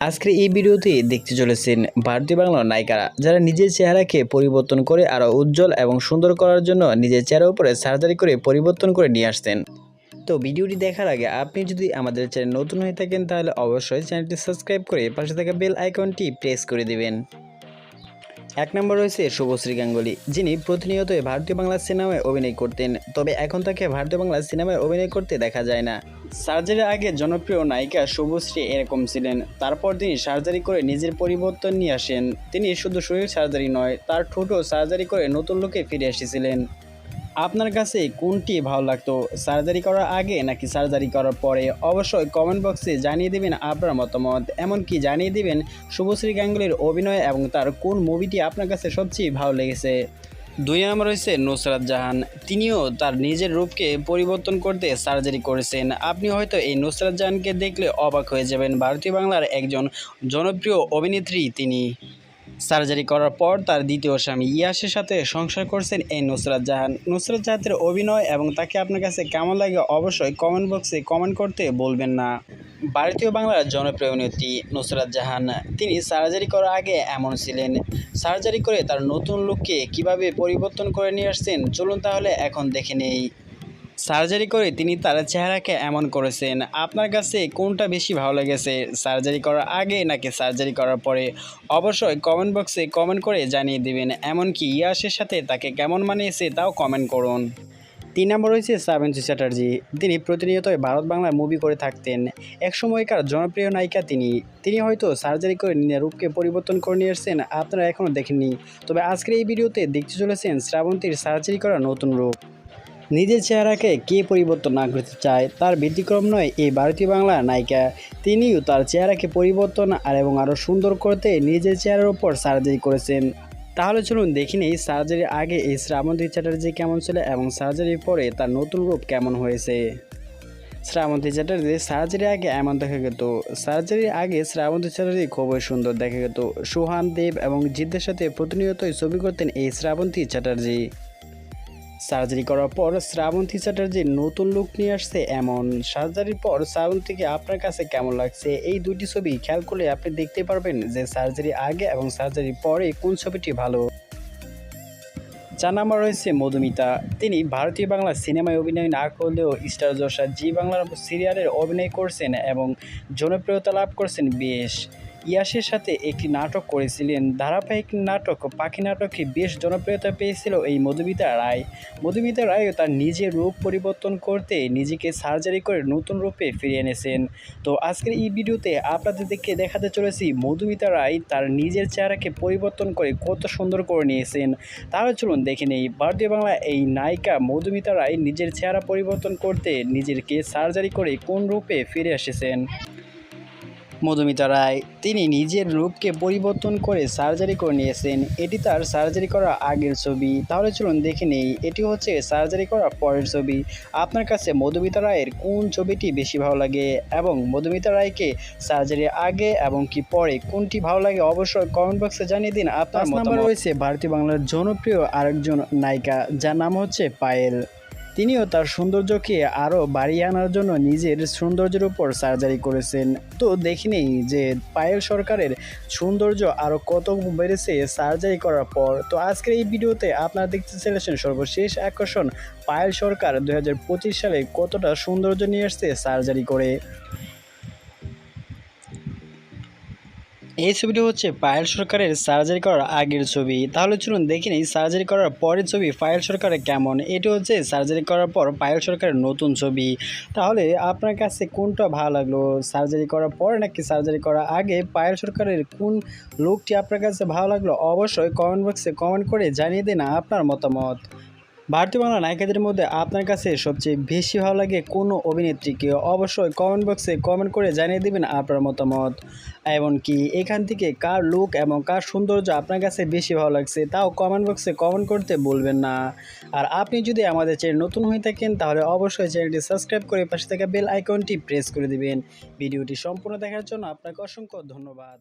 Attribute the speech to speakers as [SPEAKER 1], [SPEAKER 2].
[SPEAKER 1] আজকের এই ভিডিওতে দেখতে চলেছেন ভারতীয় বাংলার নায়িকারা, যারা নিজের চেহারাকে পরিবর্তন করে আরও উজ্জ্বল এবং সুন্দর করার জন্য নিজের চেহারার উপরে সার্জারি করে পরিবর্তন করে নিয়ে আসতেন তো ভিডিওটি দেখার আগে আপনি যদি আমাদের চ্যানেল নতুন হয়ে থাকেন, তাহলে অবশ্যই চ্যানেলটি সাবস্ক্রাইব করে পাশে থাকা বেল আইকনটি প্রেস করে দিবেন। এক নম্বর রয়েছে শুভশ্রী গাঙ্গুলি, যিনি প্রতিনিয়ত ভারতীয় বাংলা সিনেমায় অভিনয় করতেন, তবে এখন তাকে ভারতীয় বাংলা সিনেমায় অভিনয় করতে দেখা যায় না। সার্জারির আগে জনপ্রিয় নায়িকা শুভশ্রী এরকম ছিলেন। তারপর তিনি সার্জারি করে নিজের পরিবর্তন নিয়ে আসেন। তিনি শুধু শরীর সার্জারি নয়, তার ঠোঁটও সার্জারি করে নতুন লোকে ফিরে এসেছিলেন। আপনার কাছে কোনটি ভালো লাগতো? সার্জারি করার আগে নাকি সার্জারি করার পরে? অবশ্যই কমেন্ট বক্সে জানিয়ে দেবেন আপনার মতামত। এমনকি জানিয়ে দিবেন শুভশ্রী গাঙ্গুলির অভিনয় এবং তার কোন মুভিটি আপনার কাছে সবচেয়ে ভালো লেগেছে। দুই নম্বর রয়েছে নুসরাত জাহান। তিনিও তার নিজের রূপকে পরিবর্তন করতে সার্জারি করেছেন। আপনি হয়তো এই নুসরাত জাহানকে দেখলে অবাক হয়ে যাবেন। ভারতীয় বাংলার একজন জনপ্রিয় অভিনেত্রী তিনি। সার্জারি করার পর তার দ্বিতীয় স্বামী ইয়াসের সাথে সংসার করছেন এই নুসরাত জাহান। নুসরাত জাহানের অভিনয় এবং তাকে আপনার কাছে কেমন লাগে অবশ্যই কমেন্ট বক্সে কমেন্ট করতে বলবেন না। ভারতীয় বাংলার জনপ্রিয় অভিনেত্রী নুসরাত জাহান, তিনি সার্জারি করার আগে এমন ছিলেন। সার্জারি করে তার নতুন লুককে কীভাবে পরিবর্তন করে নিয়ে আসছেন, চলুন তাহলে এখন দেখে নেই। সার্জারি করে তিনি তার চেহারাকে এমন করেছেন, আপনার কাছে কোনটা বেশি ভালো লেগেছে, সার্জারি করার আগে নাকি সার্জারি করার পরে? অবশ্যই কমেন্ট বক্সে কমেন্ট করে জানিয়ে দিবেন, এমনকি ইয়াসের সাথে তাকে কেমন মানিয়েছে তাও কমেন্ট করুন। তিন নম্বর রয়েছে শ্রাবন্তী চ্যাটার্জি। তিনি প্রতিনিয়ত ভারত বাংলায় মুভি করে থাকতেন। এক সময়কার জনপ্রিয় নায়িকা তিনি। তিনি হয়তো সার্জারি করে রূপকে পরিবর্তন করে নিয়ে এসেছেন, আপনারা এখনও দেখেননি। তবে আজকের এই ভিডিওতে দেখতে চলেছেন শ্রাবন্তীর সার্জারি করা নতুন রূপ। নিজের চেহারাকে কে পরিবর্তন না করতে চায়, তার ব্যতিক্রম নয় এই ভারতীয় বাংলা নায়িকা। তিনিও তার চেহারাকে পরিবর্তন আর এবং আরও সুন্দর করতে নিজের চেহারার উপর সার্জারি করেছেন। তাহলে চলুন দেখি নেই, সার্জারির আগে এই শ্রাবন্তী চ্যাটার্জি কেমন ছিল এবং সার্জারির পরে তার নতুন রূপ কেমন হয়েছে? শ্রাবন্তী চ্যাটার্জি, সার্জারির আগে এমন দেখা গেত। সার্জারির আগে শ্রাবন্তী চ্যাটার্জি খুবই সুন্দর দেখা গেত। সুহান দেব এবং জিদ্দের সাথে প্রতিনিয়তই ছবি করতেন এই শ্রাবন্তী চ্যাটার্জি। সার্জারি করার পর শ্রাবন্তী চ্যাটার্জির নতুন লুক নিয়ে আসছে এমন। সার্জারির পর শ্রাবন্তীকে আপনার কাছে কেমন লাগছে? এই দুটি ছবি খেয়াল করলে আপনি দেখতে পারবেন যে সার্জারি আগে এবং সার্জারির পরে কোন ছবিটি ভালো। চার নাম্বার রয়েছে মধুমিতা। তিনি ভারতীয় বাংলা সিনেমায় অভিনয় না করলেও স্টার জশা জি বাংলার সিরিয়ালের অভিনয় করছেন এবং জনপ্রিয়তা লাভ করছেন বেশ। ইয়াসের সাথে একটি নাটক করেছিলেন। ধারাবাহিক নাটক পাখি নাটকে বেশ জনপ্রিয়তা পেয়েছিল এই মধুমিতা রায়। মধুমিতা রায়ও তার নিজের রূপ পরিবর্তন করতে নিজেকে সার্জারি করে নতুন রূপে ফিরিয়ে এনেছেন। তো আজকের এই ভিডিওতে আপনাদেরকে দেখাতে চলেছি মধুমিতা রায় তার নিজের চেহারাকে পরিবর্তন করে কত সুন্দর করে নিয়েছেন। তাহলে চলুন দেখে নেই, ভারতীয় বাংলা এই নায়িকা মধুমিতা রায় নিজের চেহারা পরিবর্তন করতে নিজেকে সার্জারি করে কোন রূপে ফিরে এসেছেন? মধুমিতা রায় তিনি নিজের রূপকে পরিবর্তন করে সার্জারি করে নিয়েছেন। এটি তার সার্জারি করা আগের ছবি। তাহলে চলুন দেখে নেই এটি হচ্ছে সার্জারি করা পরের ছবি। আপনার কাছে মধুমিতা রায়ের কোন ছবিটি বেশি ভালো লাগে? এবং মধুমিতা রায়কে সার্জারির আগে এবং কি পরে কোনটি ভালো লাগে অবশ্যই কমেন্ট বক্সে জানিয়ে দিন আপনার নাম্বার রয়েছে ভারতীয় বাংলার জনপ্রিয় আরেকজন নায়িকা যার নাম হচ্ছে পায়েল। তিনিও তার সৌন্দর্যকে আরও বাড়িয়ে আনার জন্য নিজের সৌন্দর্যের উপর সার্জারি করেছেন। তো দেখিনি যে পায়েল সরকারের সৌন্দর্য আরও কত বেড়েছে সার্জারি করার পর। তো আজকের এই ভিডিওতে আপনারা দেখতে চলেছেন সর্বশেষ আকর্ষণ পায়েল সরকার দু হাজার পঁচিশ সালে কতটা সৌন্দর্য নিয়ে আসছে সার্জারি করে। এই ছবিটি হচ্ছে পায়েল সরকারের সার্জারি করার আগের ছবি। তাহলে চলুন দেখি নেই সার্জারি করার পরের ছবি পায়েল সরকারের কেমন? এটি হচ্ছে সার্জারি করার পর পায়েল সরকারের নতুন ছবি। তাহলে আপনার কাছে কোনটা ভালো লাগল? সার্জারি করার পরে নাকি সার্জারি করার আগে পায়েল সরকারের কোন লুকটি আপনার কাছে ভালো লাগল? অবশ্যই কমেন্ট বক্সে কমেন্ট করে জানিয়ে দিন আপনার মতামত। ভারতীয় বাংলা নায়িকাদের মধ্যে আপনার কাছে সবচেয়ে বেশি ভালো লাগে কোন অভিনেত্রীকে অবশ্যই কমেন্ট বক্সে কমেন্ট করে জানিয়ে দেবেন আপনার মতামত। এমনকি এখান থেকে কার লুক এবং কার সৌন্দর্য আপনার কাছে বেশি ভালো লাগছে তাও কমেন্ট বক্সে কমেন্ট করতে বলবেন না। আর আপনি যদি আমাদের চ্যানেল নতুন হয়ে থাকেন, তাহলে অবশ্যই চ্যানেলটি সাবস্ক্রাইব করে পাশে থাকা বেল আইকনটি প্রেস করে দিবেন। ভিডিওটি সম্পূর্ণ দেখার জন্য আপনাকে অসংখ্য ধন্যবাদ।